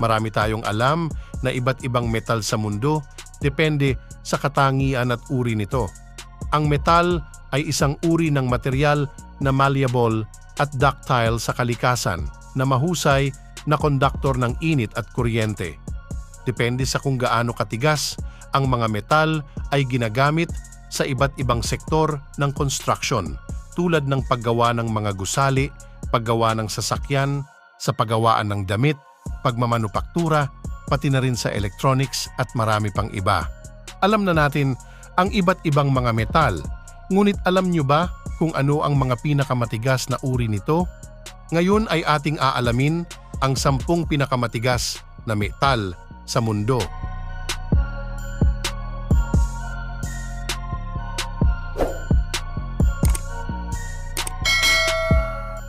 Marami tayong alam na iba't ibang metal sa mundo depende sa katangian at uri nito. Ang metal ay isang uri ng material na malleable at ductile sa kalikasan na mahusay na konduktor ng init at kuryente. Depende sa kung gaano katigas, ang mga metal ay ginagamit sa iba't ibang sektor ng construction tulad ng paggawa ng mga gusali, paggawa ng sasakyan, sa paggawaan ng damit, pagmamanupaktura, pati na rin sa electronics at marami pang iba. Alam na natin ang iba't ibang mga metal, ngunit alam nyo ba kung ano ang mga pinakamatigas na uri nito? Ngayon ay ating aalamin ang sampung pinakamatigas na metal sa mundo.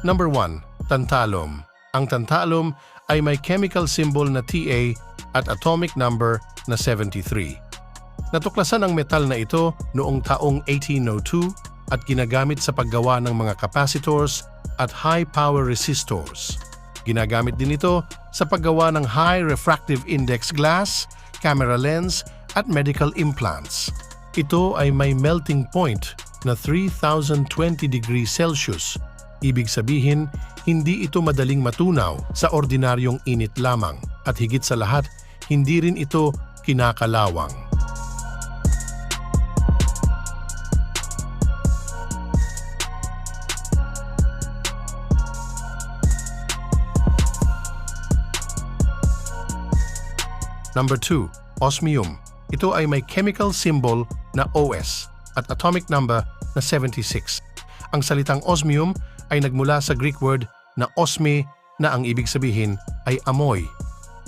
Number 1. Tantalum. Ang tantalum ay may chemical symbol na Ta at atomic number na 73. Natuklasan ang metal na ito noong taong 1802 at ginagamit sa paggawa ng mga capacitors at high-power resistors. Ginagamit din ito sa paggawa ng high refractive index glass, camera lens at medical implants. Ito ay may melting point na 3020 degrees Celsius. Ibig sabihin, hindi ito madaling matunaw sa ordinaryong init lamang at higit sa lahat, hindi rin ito kinakalawang. Number 2, osmium. Ito ay may chemical symbol na OS at atomic number na 76. Ang salitang osmium ay nagmula sa Greek word na osme na ang ibig sabihin ay amoy.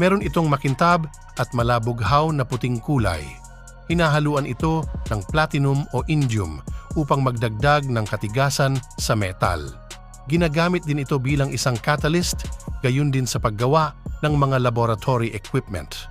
Meron itong makintab at malabughaw na puting kulay. Hinahaluan ito ng platinum o indium upang magdagdag ng katigasan sa metal. Ginagamit din ito bilang isang catalyst, gayon din sa paggawa ng mga laboratory equipment.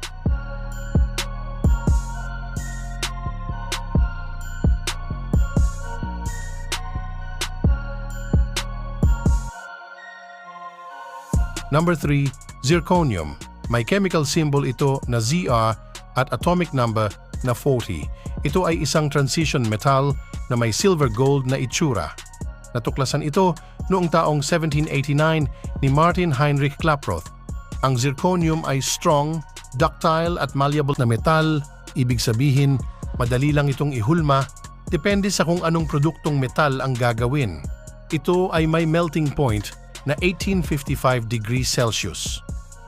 Number 3, zirconium. May chemical symbol ito na Zr at atomic number na 40. Ito ay isang transition metal na may silver-gold na itsura. Natuklasan ito noong taong 1789 ni Martin Heinrich Klaproth. Ang zirconium ay strong, ductile at malleable na metal, ibig sabihin madali lang itong ihulma depende sa kung anong produktong metal ang gagawin. Ito ay may melting point na 1855 degrees Celsius.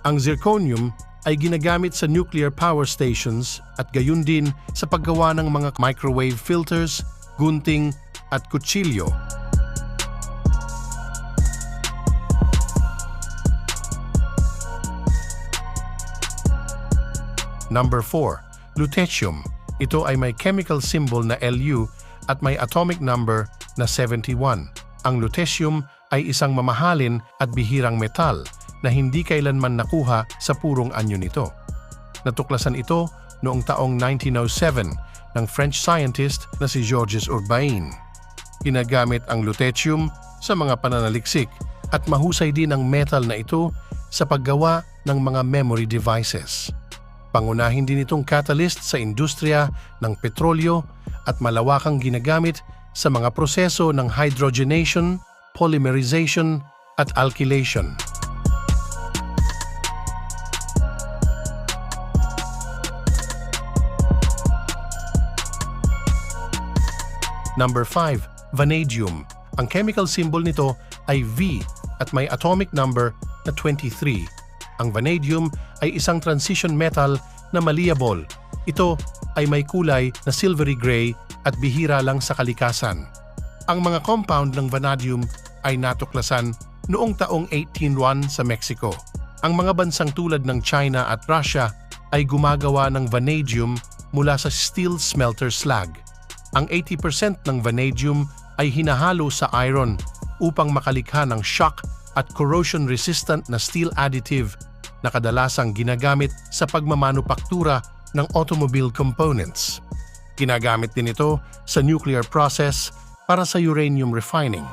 Ang zirconium ay ginagamit sa nuclear power stations at gayon din sa paggawa ng mga microwave filters, gunting at kutsilyo. Number 4. Lutetium. Ito ay may chemical symbol na Lu at may atomic number na 71. Ang lutetium ay isang mamahalin at bihirang metal na hindi kailanman nakuha sa purong anyo nito. Natuklasan ito noong taong 1907 ng French scientist na si Georges Urbain. Ginagamit ang lutetium sa mga pananaliksik at mahusay din ang metal na ito sa paggawa ng mga memory devices. Pangunahin din itong catalyst sa industriya ng petrolyo at malawakang ginagamit sa mga proseso ng hydrogenation, polymerization at alkylation. Number 5, vanadium. Ang chemical symbol nito ay V at may atomic number na 23. Ang vanadium ay isang transition metal na malleable. Ito ay may kulay na silvery gray at bihira lang sa kalikasan. Ang mga compound ng vanadium ay natuklasan noong taong 1801 sa Mexico. Ang mga bansang tulad ng China at Russia ay gumagawa ng vanadium mula sa steel smelter slag. Ang 80% ng vanadium ay hinahalo sa iron upang makalikha ng shock at corrosion-resistant na steel additive na kadalasang ginagamit sa pagmamanupaktura ng automobile components. Ginagamit din ito sa nuclear process para sa uranium refining.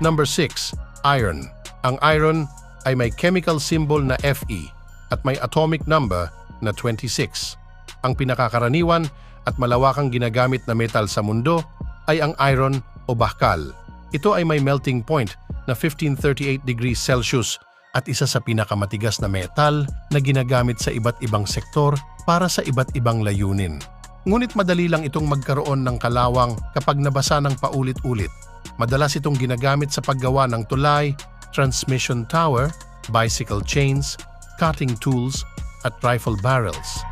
Number 6. Iron. Ang iron ay may chemical symbol na Fe at may atomic number na 26. Ang pinakakaraniwan at malawakang ginagamit na metal sa mundo ay ang iron o bakal. Ito ay may melting point na 1538 degrees Celsius at isa sa pinakamatigas na metal na ginagamit sa iba't ibang sektor para sa iba't ibang layunin. Ngunit madali lang itong magkaroon ng kalawang kapag nabasa ng paulit-ulit. Madalas itong ginagamit sa paggawa ng tulay, transmission tower, bicycle chains, cutting tools, at rifle barrels.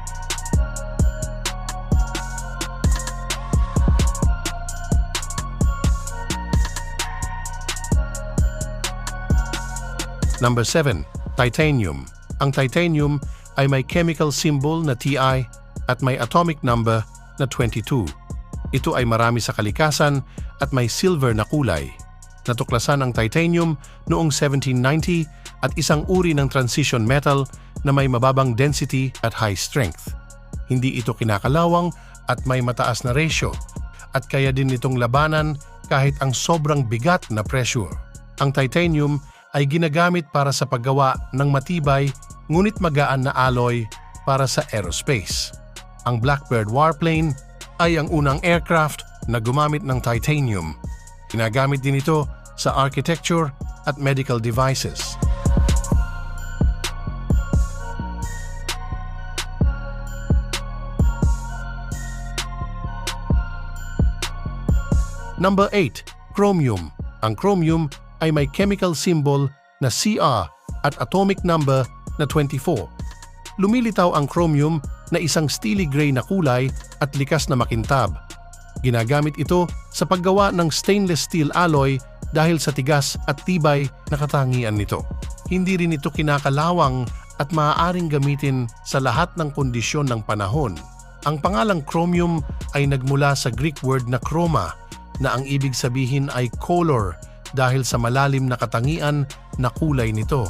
Number 7. Titanium. Ang titanium ay may chemical symbol na Ti at may atomic number na 22. Ito ay marami sa kalikasan at may silver na kulay. Natuklasan ang titanium noong 1790 at isang uri ng transition metal na may mababang density at high strength. Hindi ito kinakalawang at may mataas na ratio at kaya din itong labanan kahit ang sobrang bigat na pressure. Ang titanium ay ginagamit para sa paggawa ng matibay ngunit magaan na alloy para sa aerospace. Ang Blackbird warplane ay ang unang aircraft na gumamit ng titanium. Ginagamit din ito sa architecture at medical devices. Number 8. Chromium. Ang chromium ay may chemical symbol na Cr at atomic number na 24. Lumilitaw ang chromium na isang steely gray na kulay at likas na makintab. Ginagamit ito sa paggawa ng stainless steel alloy dahil sa tigas at tibay na katangian nito. Hindi rin ito kinakalawang at maaaring gamitin sa lahat ng kondisyon ng panahon. Ang pangalang chromium ay nagmula sa Greek word na chroma na ang ibig sabihin ay color dahil sa malalim na katangian na kulay nito.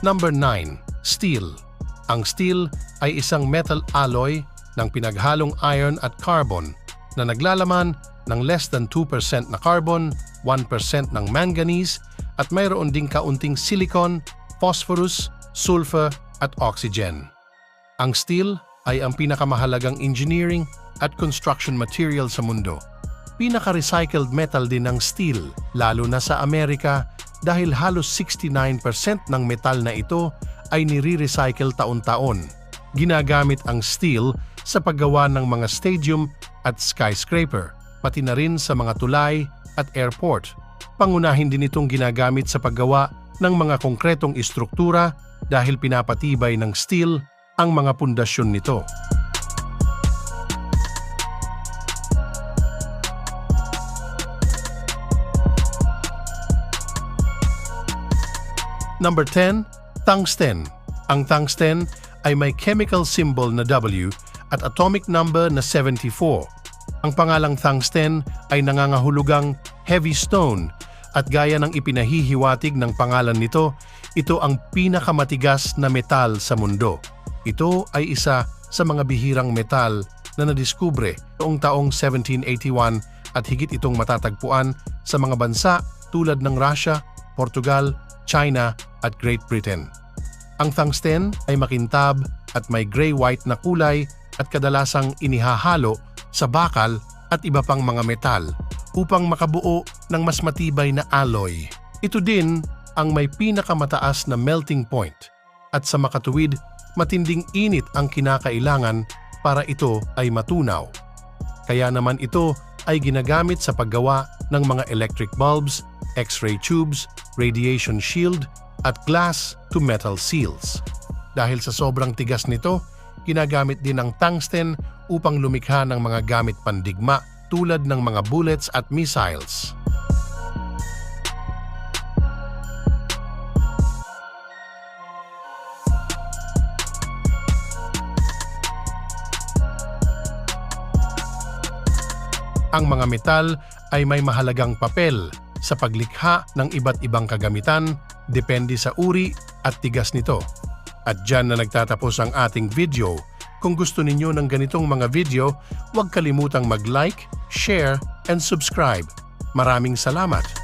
Number 9. Steel. Ang steel ay isang metal alloy ng pinaghalong iron at carbon na naglalaman ng less than 2% na carbon, 1% ng manganese at mayroon ding kaunting silicon, phosphorus, sulfur at oxygen. Ang steel ay ang pinakamahalagang engineering at construction material sa mundo. Pinaka-recycled metal din ng steel, lalo na sa Amerika dahil halos 69% ng metal na ito ay nire-recycle taon-taon. Ginagamit ang steel sa paggawa ng mga stadium at skyscraper, pati na rin sa mga tulay at airport. Pangunahin din itong ginagamit sa paggawa ng mga konkretong istruktura dahil pinapatibay ng steel ang mga pundasyon nito. Number 10, tungsten. Ang tungsten ay may chemical symbol na W at atomic number na 74. Ang pangalang tungsten ay nangangahulugang heavy stone at gaya ng ipinahihiwatig ng pangalan nito, ito ang pinakamatigas na metal sa mundo. Ito ay isa sa mga bihirang metal na nadiskubre noong taong 1781 at higit itong matatagpuan sa mga bansa tulad ng Russia, Portugal, China at Great Britain. Ang tungsten ay makintab at may gray-white na kulay at kadalasang inihahalo sa bakal at iba pang mga metal upang makabuo ng mas matibay na alloy. Ito din ang may pinakamataas na melting point at sa makatuwid, matinding init ang kinakailangan para ito ay matunaw. Kaya naman ito ay ginagamit sa paggawa ng mga electric bulbs, x-ray tubes, radiation shield, at glass-to-metal seals. Dahil sa sobrang tigas nito, ginagamit din ang tungsten upang lumikha ng mga gamit pandigma tulad ng mga bullets at missiles. Ang mga metal ay may mahalagang papel sa paglikha ng iba't ibang kagamitan depende sa uri at tigas nito. At dyan na nagtatapos ang ating video. Kung gusto ninyo ng ganitong mga video, huwag kalimutang mag-like, share, and subscribe. Maraming salamat!